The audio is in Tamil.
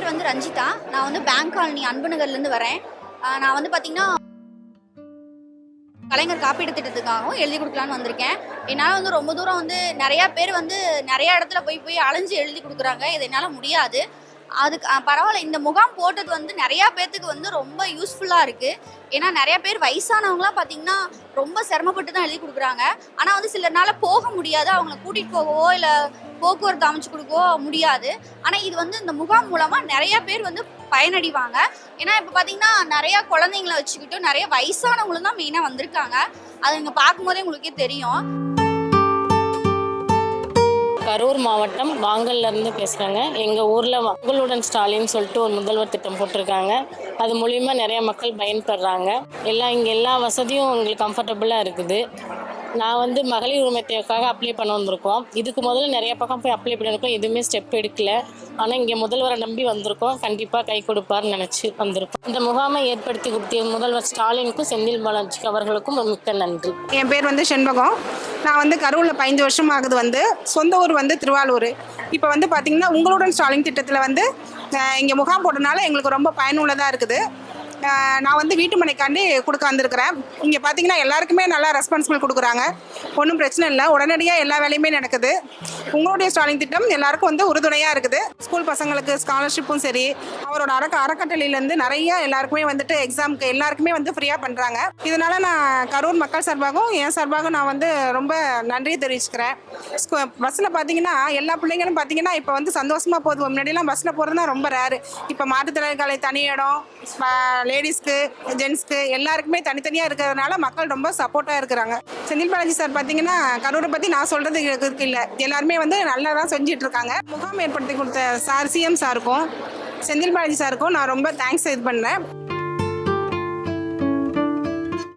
பேர் வந்து ரஞ்சிதா. நான் வந்து பேங்க் காலனி அன்பு நகர்லேருந்து வரேன். நான் வந்து பார்த்தீங்கன்னா கலைஞர் காப்பீடு திட்டத்துக்காகவும் எழுதி கொடுக்கலான்னு வந்திருக்கேன். என்னால் வந்து ரொம்ப தூரம் வந்து நிறையா பேர் வந்து நிறையா இடத்துல போய் போய் அலைஞ்சு எழுதி கொடுக்குறாங்க. இது என்னால் முடியாது. அதுக்கு பரவாயில்ல. இந்த முகாம் போட்டது வந்து நிறையா பேர்த்துக்கு வந்து ரொம்ப யூஸ்ஃபுல்லாக இருக்குது ஏன்னா நிறையா பேர் வயசானவங்களாம் பார்த்தீங்கன்னா ரொம்ப சிரமப்பட்டு தான் எழுதி கொடுக்குறாங்க. ஆனால் வந்து சிலர்னால போக முடியாது. அவங்கள கூட்டிகிட்டு போகவோ இல்லை போக்குவரத்து அமைச்சு கொடுக்கவோ முடியாது. ஆனால் இது வந்து இந்த முகாம் மூலமாக நிறையா பேர் வந்து பயனடைவாங்க. ஏன்னா இப்போ பார்த்தீங்கன்னா நிறையா குழந்தைங்கள வச்சுக்கிட்டு நிறைய வயசானவங்களும் தான் மெயினாக வந்திருக்காங்க. அது இங்கே பார்க்கும்போதே உங்களுக்கே தெரியும். கரூர் மாவட்டம் வாங்கல்ல இருந்து எங்கள் ஊரில் மக்களுடன் ஸ்டாலின் சொல்லிட்டு ஒரு முதல்வர் திட்டம் போட்டிருக்காங்க. அது மூலிமா நிறைய மக்கள் பயன்படுறாங்க. எல்லா இங்கே எல்லா வசதியும் எங்களுக்கு கம்ஃபர்டபுளாக இருக்குது. நான் வந்து மகளிர் உரிமை தேவைக்காக அப்ளை பண்ண வந்திருக்கோம். இதுக்கு முதல்ல நிறைய பக்கம் போய் அப்ளை பண்ணியிருக்கோம். எதுவுமே ஸ்டெப் எடுக்கல. ஆனால் இங்கே முதல்வரை நம்பி வந்திருக்கோம். கண்டிப்பாக கை கொடுப்பார்னு நினச்சி வந்திருக்கோம். இந்த முகாமை ஏற்படுத்தி கொடுத்த முதல்வர் ஸ்டாலினுக்கும் செந்தில் பாலாஜிக்கு அவர்களுக்கும் மிக்க நன்றி. என் பேர் வந்து செண்பகம். நான் வந்து கரூரில் பதினஞ்சு வருஷம் ஆகுது வந்து. சொந்த ஊர் வந்து திருவாரூர் இப்போ வந்து பார்த்திங்கன்னா உங்களுடன் ஸ்டாலின் திட்டத்தில் வந்து இங்கே முகாம் போட்டனால எங்களுக்கு ரொம்ப பயனுள்ளதாக இருக்குது. நான் வந்து வீட்டு மனைக்காண்டி கொடுக்க வந்திருக்கிறேன். இங்கே பார்த்தீங்கன்னா எல்லாருக்குமே நல்லா ரெஸ்பான்சிபிள் கொடுக்குறாங்க. ஒன்றும் பிரச்சனை இல்லை. உடனடியாக எல்லா வேலையுமே நடக்குது. உங்களுடைய ஸ்டாலின் திட்டம் எல்லாருக்கும் வந்து உறுதுணையாக இருக்குது. ஸ்கூல் பசங்களுக்கு ஸ்காலர்ஷிப்பும் சரி. அவரோட அறக்க அறக்கட்டளையிலேருந்து நிறைய எல்லாருக்குமே வந்துட்டு எக்ஸாமுக்கு எல்லாருக்குமே வந்து ஃப்ரீயாக பண்ணுறாங்க இதனால நான் கரூர் மக்கள் சார்பாகவும் என் சார்பாகவும் நான் வந்து ரொம்ப நன்றி தெரிவிச்சுக்கிறேன். பஸ்ஸில் பார்த்தீங்கன்னா எல்லா பிள்ளைங்களும் பார்த்தீங்கன்னா இப்போ வந்து சந்தோஷமாக போகுது. முன்னாடியெல்லாம் பஸ்ஸில் போகிறதுனா ரொம்ப ரேரு இப்போ மாற்றுத்திறனாளி தனி இடம் லேடிஸ்க்கு ஜென்ஸ்க்கு எல்லாருக்குமே தனித்தனியாக இருக்கிறதுனால மக்கள் ரொம்ப சப்போர்ட்டாக இருக்கிறாங்க. செந்தில் பாலாஜி சார் பார்த்தீங்கன்னா கரூரை பற்றி நான் சொல்கிறது எங்களுக்கு இல்லை. எல்லாருமே வந்து நல்லா தான் செஞ்சுட்டு இருக்காங்க முகாம் ஏற்படுத்தி கொடுத்த சார் சிஎம் சாருக்கும் செந்தில் பாலாஜி சாருக்கும் நான் ரொம்ப தேங்க்ஸ் இது பண்ணேன்.